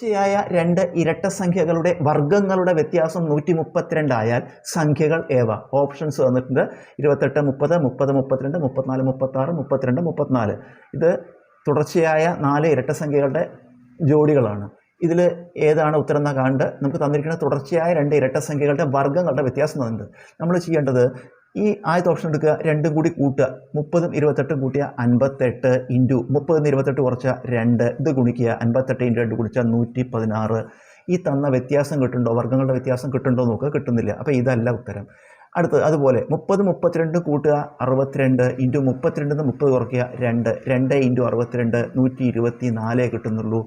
തുടർച്ചയായ രണ്ട് ഇരട്ട സംഖ്യകളുടെ വർഗങ്ങളുടെ വ്യത്യാസം നൂറ്റി മുപ്പത്തിരണ്ടായാൽ സംഖ്യകൾ ഏവ? ഓപ്ഷൻസ് വന്നിട്ടുണ്ട്. ഇരുപത്തെട്ട് മുപ്പത് മുപ്പത് മുപ്പത്തിരണ്ട് മുപ്പത്തിനാല് മുപ്പത്താറ് മുപ്പത്തിരണ്ട് മുപ്പത്തിനാല്. ഇത് തുടർച്ചയായ നാല് ഇരട്ട സംഖ്യകളുടെ ജോഡികളാണ്. ഇതിൽ ഏതാണ് ഉത്തരം എന്നാ കണ്ട് നമുക്ക് തന്നിരിക്കുന്ന തുടർച്ചയായ രണ്ട് ഇരട്ട സംഖ്യകളുടെ വർഗങ്ങളുടെ വ്യത്യാസം തന്നിട്ടുണ്ട്. നമ്മൾ ചെയ്യേണ്ടത് ഈ ആദ്യത്തെ ഓപ്ഷൻ എടുക്കുക രണ്ടും കൂടി കൂട്ടുക. മുപ്പതും ഇരുപത്തെട്ടും കൂട്ടിയ അൻപത്തെട്ട് ഇന്റു മുപ്പതിന് ഇരുപത്തെട്ട് കുറച്ച രണ്ട് ഇത് ഗുണിക്കുക. അൻപത്തെട്ട് ഇന്റു രണ്ട് കുടിച്ചാൽ നൂറ്റി പതിനാറ് ഈ തന്ന വ്യത്യാസം കിട്ടുന്നുണ്ടോ? വർഗങ്ങളുടെ വ്യത്യാസം കിട്ടുന്നുണ്ടോ നോക്കുക കിട്ടുന്നില്ല. അപ്പോൾ ഇതല്ല ഉത്തരം. അടുത്തത് അതുപോലെ മുപ്പത് മുപ്പത്തിരണ്ട് കൂട്ടുക അറുപത്തിരണ്ട് ഇന്റു മുപ്പത്തിരണ്ടിന്ന് മുപ്പത് കുറയ്ക്കുക രണ്ട്. രണ്ട് ഇന്റു അറുപത്തിരണ്ട് നൂറ്റി ഇരുപത്തി നാലേ കിട്ടുന്നുള്ളൂ.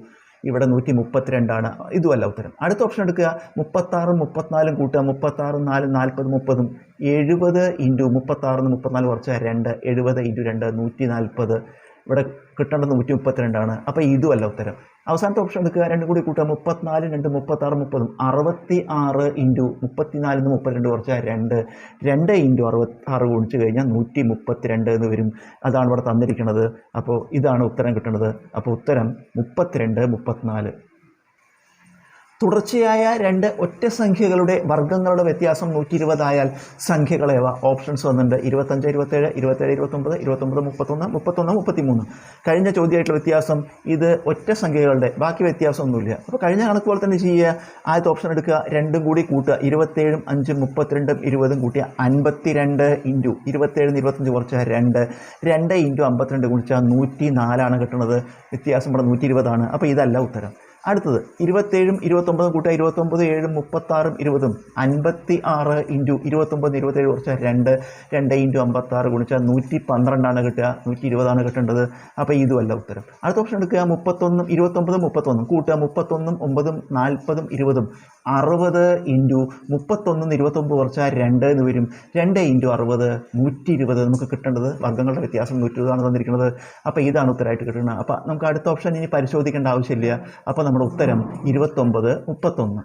ഇവിടെ നൂറ്റി മുപ്പത്തിരണ്ടാണ് ഇതുമല്ല ഉത്തരം. അടുത്ത ഓപ്ഷൻ എടുക്കുക. മുപ്പത്താറും മുപ്പത്തിനാലും കൂട്ടുക. മുപ്പത്താറും നാലും നാൽപ്പത് മുപ്പതും എഴുപത് ഇന്റു മുപ്പത്താറിന് മുപ്പത്തിനാല് കുറച്ച് രണ്ട്. എഴുപത് ഇന്റു രണ്ട് നൂറ്റി നാൽപ്പത് ഇവിടെ കിട്ടേണ്ടത് നൂറ്റി മുപ്പത്തിരണ്ടാണ് അപ്പോൾ ഇതുമല്ല ഉത്തരം. അവസാനത്തെ ഓപ്ഷൻ എടുക്കുക. രണ്ടും കൂടി കൂട്ടുക. മുപ്പത്തിനാല് രണ്ട് മുപ്പത്താറ് മുപ്പതും. അറുപത്തി ആറ് ഇന്റു മുപ്പത്തിനാലിന്ന് മുപ്പത്തിരണ്ട് കുറച്ച് രണ്ട്. രണ്ട് ഇന്റു അറുപത്തി ആറ് ഗുണിച്ച് കഴിഞ്ഞാൽ നൂറ്റി മുപ്പത്തിരണ്ട് എന്ന് വരും. അതാണ് ഇവിടെ തന്നിരിക്കുന്നത്. അപ്പോൾ ഇതാണ് ഉത്തരം കിട്ടുന്നത്. അപ്പോൾ ഉത്തരം മുപ്പത്തിരണ്ട് മുപ്പത്തിനാല്. തുടർച്ചയായ രണ്ട് ഒറ്റ സംഖ്യകളുടെ വർഗങ്ങളുടെ വ്യത്യാസം നൂറ്റി ഇരുപതായാൽ സംഖ്യകളേവ. ഓപ്ഷൻസ് വന്നിട്ടുണ്ട്. ഇരുപത്തഞ്ച് ഇരുപത്തേഴ് ഇരുപത്തേഴ് ഇരുപത്തൊമ്പത് ഇരുപത്തൊമ്പത് മുപ്പത്തൊന്ന് മുപ്പത്തൊന്ന് മുപ്പത്തിമൂന്ന്. കഴിഞ്ഞ ചോദ്യമായിട്ടുള്ള വ്യത്യാസം ഇത് ഒറ്റ സംഖ്യകളുടെ. ബാക്കി വ്യത്യാസമൊന്നുമില്ല. അപ്പോൾ കഴിഞ്ഞ കണക്ക് പോലെ തന്നെ ചെയ്യുക. ആദ്യത്തെ ഓപ്ഷൻ എടുക്കുക. രണ്ടും കൂടി കൂട്ടുക. ഇരുപത്തേഴും അഞ്ചും മുപ്പത്തിരണ്ടും ഇരുപതും കൂട്ടിയ അൻപത്തി രണ്ട് ഇന്റു ഇരുപത്തേഴും ഇരുപത്തഞ്ച് കുറച്ചാൽ രണ്ട്. രണ്ട് ഇന്റു അമ്പത്തിരണ്ട് കുറിച്ചാൽ നൂറ്റി നാലാണ് കിട്ടുന്നത്. വ്യത്യാസം ഇവിടെ നൂറ്റി ഇരുപതാണ് അപ്പോൾ ഇതല്ല ഉത്തരം. അടുത്തത് ഇരുപത്തേഴും ഇരുപത്തൊമ്പതും കൂട്ടുക ഇരുപത്തൊമ്പത് ഏഴും മുപ്പത്താറും ഇരുപതും. അൻപത്തി ആറ് ഇന്റു ഇരുപത്തൊമ്പത് ഇരുപത്തേഴ് കുറച്ച് രണ്ട്. രണ്ട് ഇന്റു അമ്പത്താറ് ഗുണിച്ചാൽ നൂറ്റി പന്ത്രണ്ടാണ് കിട്ടുക. നൂറ്റി ഇരുപതാണ് കിട്ടേണ്ടത്. അപ്പോൾ ഇതുമല്ല ഉത്തരം. അടുത്ത ഓപ്ഷൻ എടുക്കുക. മുപ്പത്തൊന്നും ഇരുപത്തൊമ്പതും മുപ്പത്തൊന്നും. കൂട്ടുക. മുപ്പത്തൊന്നും ഒമ്പതും നാൽപ്പതും ഇരുപതും. അറുപത് ഇന്റു മുപ്പത്തൊന്നും ഇരുപത്തൊമ്പത് കുറച്ചാൽ രണ്ട് എന്ന് വരും. രണ്ട് ഇന്റു അറുപത് നൂറ്റി ഇരുപത് നമുക്ക് കിട്ടേണ്ടത് വർഗങ്ങളുടെ വ്യത്യാസം നൂറ്റി ഇരുപതാണ് തന്നിരിക്കുന്നത്. അപ്പോൾ ഇതാണ് ഉത്തരമായിട്ട് കിട്ടുന്നത്. അപ്പോൾ നമുക്ക് അടുത്ത ഓപ്ഷൻ ഇനി പരിശോധിക്കേണ്ട ആവശ്യമില്ല. അപ്പോൾ നമ്മുടെ ഉത്തരം ഇരുപത്തൊമ്പത് മുപ്പത്തൊന്ന്.